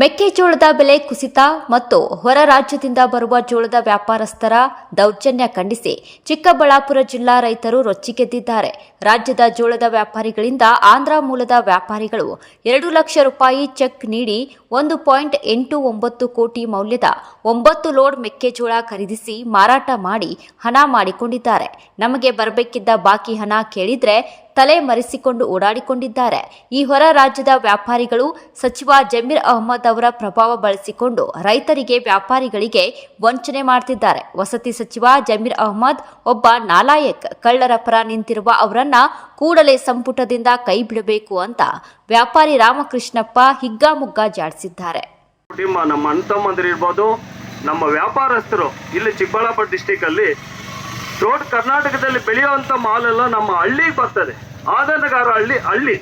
ಮೆಕ್ಕೆಜೋಳದ ಬೆಲೆ ಕುಸಿತ ಮತ್ತು ಹೊರ ರಾಜ್ಯದಿಂದ ಬರುವ ಜೋಳದ ವ್ಯಾಪಾರಸ್ಥರ ದೌರ್ಜನ್ಯ ಖಂಡಿಸಿ ಚಿಕ್ಕಬಳ್ಳಾಪುರ ಜಿಲ್ಲಾ ರೈತರು ರೊಚ್ಚಿಗೆದ್ದಿದ್ದಾರೆ. ರಾಜ್ಯದ ಜೋಳದ ವ್ಯಾಪಾರಿಗಳಿಂದ ಆಂಧ್ರ ಮೂಲದ ವ್ಯಾಪಾರಿಗಳು ಎರಡು ಲಕ್ಷ ರೂಪಾಯಿ ಚೆಕ್ ನೀಡಿ ಒಂದು ಪಾಯಿಂಟ್ ಎಂಟು ಒಂಬತ್ತು ಕೋಟಿ ಮೌಲ್ಯದ ಒಂಬತ್ತು ಲೋಡ್ ಮೆಕ್ಕೆಜೋಳ ಖರೀದಿಸಿ ಮಾರಾಟ ಮಾಡಿ ಹಣ ಮಾಡಿಕೊಂಡಿದ್ದಾರೆ. ನಮಗೆ ಬರಬೇಕಿದ್ದ ಬಾಕಿ ಹಣ ಕೇಳಿದ್ರೆ ತಲೆ ಮರೆಸಿಕೊಂಡು ಓಡಾಡಿಕೊಂಡಿದ್ದಾರೆ. ಈ ಹೊರ ರಾಜ್ಯದ ವ್ಯಾಪಾರಿಗಳು ಸಚಿವ ಜಮೀರ್ ಅಹಮದ್ ಅವರ ಪ್ರಭಾವ ಬಳಸಿಕೊಂಡು ರೈತರಿಗೆ ವ್ಯಾಪಾರಿಗಳಿಗೆ ವಂಚನೆ ಮಾಡ್ತಿದ್ದಾರೆ. ವಸತಿ ಸಚಿವ ಜಮೀರ್ ಅಹಮದ್ ಒಬ್ಬ ನಾಲಾಯಕ್ ಕಳ್ಳರ ಪರ ನಿಂತಿರುವ ಅವರನ್ನ ಕೂಡಲೇ ಸಂಪುಟದಿಂದ ಕೈ ಬಿಡಬೇಕು ಅಂತ ವ್ಯಾಪಾರಿ ರಾಮಕೃಷ್ಣಪ್ಪ ಹಿಗ್ಗಾಮುಗ್ಗಾ ಜಾಡಿಸಿದ್ದಾರೆ. ನಮ್ಮ ನಮ್ಮ ವ್ಯಾಪಾರಸ್ಥರು ಇಲ್ಲಿ ಚಿಕ್ಕಬಳ್ಳಾಪುರ ಡಿಸ್ಟಿಕ್ ಅಲ್ಲಿ ದೊಡ್ಡ ಕರ್ನಾಟಕದಲ್ಲಿ ಬೆಳೆಯುವಂತ ಮಾಲೆಲ್ಲ ನಮ್ಮ ಹಳ್ಳಿಗೆ ಬರ್ತದೆ. ಆದನಗಾರ ಹಳ್ಳಿ ಹಳ್ಳಿ.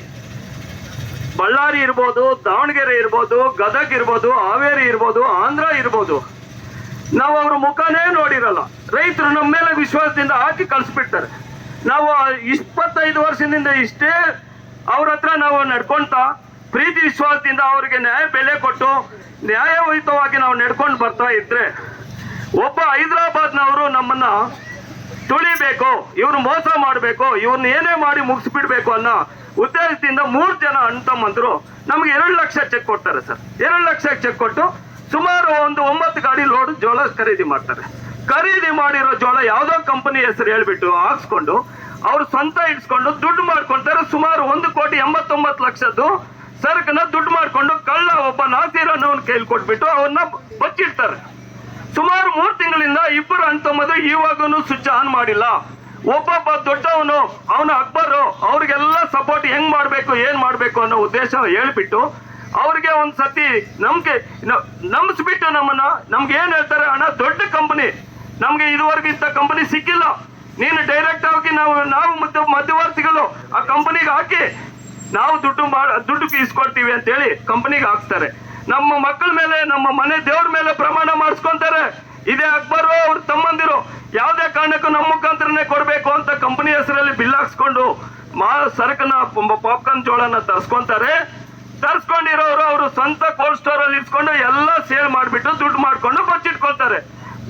ಬಳ್ಳಾರಿ ಇರ್ಬೋದು, ದಾವಣಗೆರೆ ಇರ್ಬೋದು, ಗದಗ್ ಇರ್ಬೋದು, ಹಾವೇರಿ ಇರ್ಬೋದು, ಆಂಧ್ರ ಇರ್ಬೋದು. ನಾವು ಅವ್ರ ಮುಖನೇ ನೋಡಿರಲ್ಲ. ರೈತರು ನಮ್ಮ ಮೇಲೆ ವಿಶ್ವಾಸದಿಂದ ಹಾಕಿ ಕಳಿಸ್ಬಿಡ್ತಾರೆ. ನಾವು ಇಪ್ಪತ್ತೈದು ವರ್ಷದಿಂದ ಇಷ್ಟೇ ಅವ್ರ ಹತ್ರ ನಾವು ನಡ್ಕೊಂತ ಪ್ರೀತಿ ವಿಶ್ವಾಸದಿಂದ ಅವ್ರಿಗೆ ನ್ಯಾಯ ಬೆಲೆ ಕೊಟ್ಟು ನ್ಯಾಯಯುತವಾಗಿ ನಾವು ನಡ್ಕೊಂಡು ಬರ್ತಾ ಇದ್ರೆ, ಒಬ್ಬ ಹೈದರಾಬಾದ್ನವರು ನಮ್ಮನ್ನ ತುಳಿಬೇಕು ಇವ್ರು ಮೋಸ ಮಾಡಬೇಕು ಇವ್ರನ್ನ ಏನೇ ಮಾಡಿ ಮುಗಿಸ್ಬಿಡ್ಬೇಕು ಅನ್ನೋ ಉದ್ದೇಶದಿಂದ ಮೂರು ಜನ ಅಣ್ಣ ತಮ್ಮಂದ್ರು ನಮ್ಗೆ ಎರಡು ಲಕ್ಷ ಚೆಕ್ ಕೊಡ್ತಾರೆ ಸರ್. ಎರಡು ಲಕ್ಷ ಚೆಕ್ ಕೊಟ್ಟು ಸುಮಾರು ಒಂದು ಒಂಬತ್ತು ಗಾಡಿ ಲೋಡ್ ಜೋಳ ಖರೀದಿ ಮಾಡ್ತಾರೆ. ಖರೀದಿ ಮಾಡಿರೋ ಜೋಳ ಯಾವುದೋ ಕಂಪನಿ ಹೆಸರು ಹೇಳ್ಬಿಟ್ಟು ಹಾಕ್ಸ್ಕೊಂಡು ಅವ್ರು ಸ್ವಂತ ಇಡ್ಸ್ಕೊಂಡು ದುಡ್ಡು ಮಾಡ್ಕೊಳ್ತಾರೆ ಸುಮಾರು ಒಂದು ಕೋಟಿ ಎಂಬತ್ತೊಂಬತ್ತು ಲಕ್ಷದ್ದು ಸರಕನ್ನ ದುಡ್ಡು ಮಾಡ್ಕೊಂಡು ಕಳ್ಳ ಒಬ್ಬ ನಾಸೀರ್ ಅನ್ನೋನ್ ಕೈಲಿ ಕೊಟ್ಬಿಟ್ಟು ಅವನ್ನ ಬಚ್ಚಿಡ್ತಾರೆ. ಸುಮಾರು ಮೂರು ತಿಂಗಳಿಂದ ಇಬ್ಬರು ಅಂತಮ್ಮದು ಇವಾಗನು ಸ್ವಿಚ್ ಆನ್ ಮಾಡಿಲ್ಲ. ಒಬ್ಬೊಬ್ಬ ದೊಡ್ಡವನು, ಅವನು ಅಕ್ಬರು, ಅವ್ರಿಗೆಲ್ಲ ಸಪೋರ್ಟ್ ಹೆಂಗ್ ಮಾಡ್ಬೇಕು, ಏನ್ ಮಾಡ್ಬೇಕು ಅನ್ನೋ ಉದ್ದೇಶ ಹೇಳ್ಬಿಟ್ಟು ಅವ್ರಿಗೆ ಒಂದ್ ಸತಿ ನಮ್ಗೆ ನಂಬಿಸ್ಬಿಟ್ಟು ನಮ್ಮನ್ನ, ನಮ್ಗೆ ಏನ್ ಹೇಳ್ತಾರೆ, ಅಣ್ಣ, ದೊಡ್ಡ ಕಂಪನಿ ನಮ್ಗೆ ಇದುವರೆಗೂ ಇಂಥ ಕಂಪನಿ ಸಿಕ್ಕಿಲ್ಲ. ನೀನು ಡೈರೆಕ್ಟ್ ಆಗಿ ನಾವು ನಾವು ಮಧ್ಯ, ಮಧ್ಯವರ್ತಿಗಳು, ಆ ಕಂಪನಿಗೆ ಹಾಕಿ, ನಾವು ದುಡ್ಡು ಮಾಡ ದುಡ್ಡು ಇಸ್ಕೊಡ್ತೀವಿ ಅಂತೇಳಿ ಕಂಪನಿಗೆ ಹಾಕ್ತಾರೆ. ನಮ್ಮ ಮಕ್ಕಳ ಮೇಲೆ, ನಮ್ಮ ಮನೆ ದೇವ್ರ ಮೇಲೆ ಪ್ರಮಾಣ ಮಾಡಿಸ್ಕೊಂತಾರೆ. ಇದೇ ಅಕ್ಬರು ಅವ್ರ ತಮ್ಮಂದಿರು. ಯಾವುದೇ ಕಾರಣಕ್ಕೂ ನಮ್ಮ ಮುಖಾಂತರನೇ ಕೊಡಬೇಕು ಅಂತ ಕಂಪನಿ ಹೆಸರಲ್ಲಿ ಬಿಲ್ ಹಾಕ್ಸ್ಕೊಂಡು ಮಾ ಸರಕನ ಪಾಪ್ಕಾರ್ನ್ ಜೋಳನ ತರ್ಸ್ಕೊಂತಾರೆ. ತರ್ಸ್ಕೊಂಡಿರೋರು ಅವರು ಸ್ವಂತ ಕೋಲ್ಡ್ ಸ್ಟೋರ್ ಅಲ್ಲಿ ಇಟ್ಕೊಂಡು ಎಲ್ಲ ಸೇಲ್ ಮಾಡಿಬಿಟ್ಟು ದುಡ್ಡು ಮಾಡ್ಕೊಂಡು ಬಚ್ಚಿಟ್ಕೊಳ್ತಾರೆ.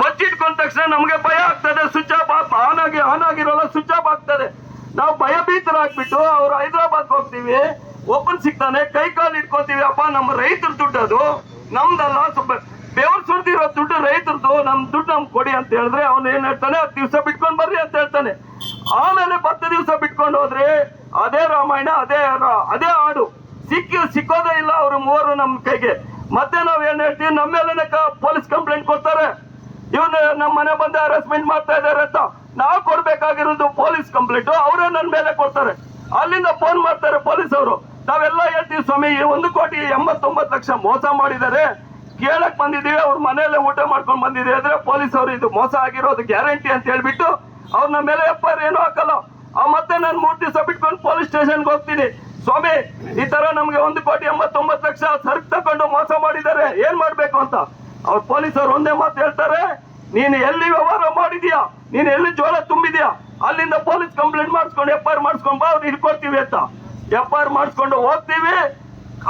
ಬಚ್ಚಿಟ್ಕೊಂಡ ತಕ್ಷಣ ನಮಗೆ ಭಯ ಆಗ್ತದೆ. ಸ್ವಿಚ್ ಆಫ್ ಆನ್ ಆಗಿ, ಆನ್ ಆಗಿರೋಲ್ಲ ಸ್ವಿಚ್ ಆಫ್ ಆಗ್ತದೆ. ನಾವು ಭಯಭೀತರಾಗ್ಬಿಟ್ಟು ಅವ್ರು ಹೈದರಾಬಾದ್ ಹೋಗ್ತೀವಿ. ಒಬ್ಬನ್ ಸಿಗ್ತಾನೆ, ಕೈ ಕಾಲು ಇಟ್ಕೋತೀವಿ, ಅಪ್ಪ, ನಮ್ಮ ರೈತರ ದುಡ್ಡು ಅದು, ನಮ್ದಲ್ಲ, ಸ್ವಲ್ಪ ಬೆವರು ಸುರ್ದಿರೋ ದುಡ್ಡು ರೈತರದು, ನಮ್ ದುಡ್ಡು ನಮ್ಗೆ ಕೊಡಿ ಅಂತ ಹೇಳಿದ್ರೆ ಅವ್ನು ಏನ್ ಹೇಳ್ತಾನೆ, ಹತ್ತು ದಿವಸ ಬಿಟ್ಕೊಂಡ್ ಬರ್ರಿ ಅಂತ ಹೇಳ್ತಾನೆ. ಆಮೇಲೆ ಹತ್ತು ದಿವಸ ಬಿಟ್ಕೊಂಡು ಹೋದ್ರೆ, ಅದೇ ರಾಮಾಯಣ, ಅದೇ ಅದೇ ಹಾಡು. ಸಿಕ್ಕಿ, ಸಿಕ್ಕೋದೇ ಇಲ್ಲ ಅವರು ಮೂವರು ನಮ್ಮ ಕೈಗೆ. ಮತ್ತೆ ನಾವ್ ಏನ್ ಹೇಳ್ತೀವಿ ನಮ್ಮ ಮೇಲೆ ಪೊಲೀಸ್ ಕಂಪ್ಲೇಂಟ್ ಕೊಡ್ತಾರೆ. ಇವನು ನಮ್ಮ ಮನೆ ಬಂದು ಹರಾಸ್ಮೆಂಟ್ ಮಾಡ್ತಾ ಇದಾರೆ ಅಂತ. ನಾವು ಕೊಡ್ಬೇಕಾಗಿರೋದು ಪೊಲೀಸ್ ಕಂಪ್ಲೇಂಟ್, ಅವರೇ ನನ್ನ ಮೇಲೆ ಕೊಡ್ತಾರೆ. ಅಲ್ಲಿಂದ ಫೋನ್ ಮಾಡ್ತಾರೆ ಪೊಲೀಸ್ ಅವರು ನಾವೆಲ್ಲ ಹೇಳ್ತೀವಿ, ಸ್ವಾಮಿ, ಒಂದು ಕೋಟಿ ಎಂಬತ್ತೊಂಬತ್ತು ಲಕ್ಷ ಮೋಸ ಮಾಡಿದ್ದಾರೆ. ಕೇಳಕ್ ಬಂದಿದ್ದೀವಿ, ಅವ್ರ ಮನೆಯಲ್ಲೇ ಊಟ ಮಾಡ್ಕೊಂಡು ಬಂದಿದೆ ಅಂದ್ರೆ ಪೊಲೀಸ್ ಅವರು ಇದು ಮೋಸ ಆಗಿರೋದು ಗ್ಯಾರಂಟಿ ಅಂತ ಹೇಳ್ಬಿಟ್ಟು ಅವ್ರ ನಮ್ಮ ಮೇಲೆ ಎಫ್ ಏನು ಹಾಕಲ್ಲ. ಮತ್ತೆ ನಾನು ಮೂರು ದಿವಸ ಬಿಟ್ಕೊಂಡು ಪೊಲೀಸ್ ಸ್ಟೇಷನ್ಗೆ ಹೋಗ್ತೀನಿ. ಸ್ವಾಮಿ, ಈ ತರ ನಮ್ಗೆ ಒಂದು ಕೋಟಿ ಎಂಬತ್ತೊಂಬತ್ತು ಲಕ್ಷ ಸರ್ಕ್ ತಗೊಂಡು ಮೋಸ ಮಾಡಿದ್ದಾರೆ. ಏನ್ ಮಾಡ್ಬೇಕು ಅಂತ? ಅವ್ರ ಪೊಲೀಸರು ಒಂದೇ ಮಾತು ಹೇಳ್ತಾರೆ, ನೀನು ಎಲ್ಲಿ ವ್ಯವಹಾರ ಮಾಡಿದ್ಯಾ? ನೀನು ಎಲ್ಲಿ ಜೋಳ ತುಂಬಿದ್ಯಾ? ಅಲ್ಲಿಂದ ಪೊಲೀಸ್ ಕಂಪ್ಲೇಂಟ್ ಮಾಡಿಸ್ಕೊಂಡು ಎಫ್ ಐ ಆರ್ ಮಾಡಿಸ್ಕೊಂಡು ಬಾ ಅವ್ರು ಹಿಡ್ಕೊಡ್ತೀವಿ ಅಂತ. ಎಫ್ ಆರ್ ಮಾಡಿಸ್ಕೊಂಡು ಹೋಗ್ತೀವಿ.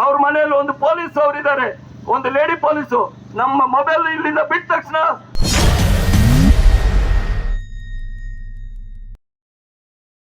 ಅವ್ರ ಮನೆಯಲ್ಲಿ ಒಂದು ಪೊಲೀಸ್ ಅವ್ರು ಇದ್ದಾರೆ ಒಂದು ಲೇಡಿ ಪೊಲೀಸು. ನಮ್ಮ ಮೊಬೈಲ್ ಇಲ್ಲಿಂದ ಬಿಟ್ಟ ತಕ್ಷಣ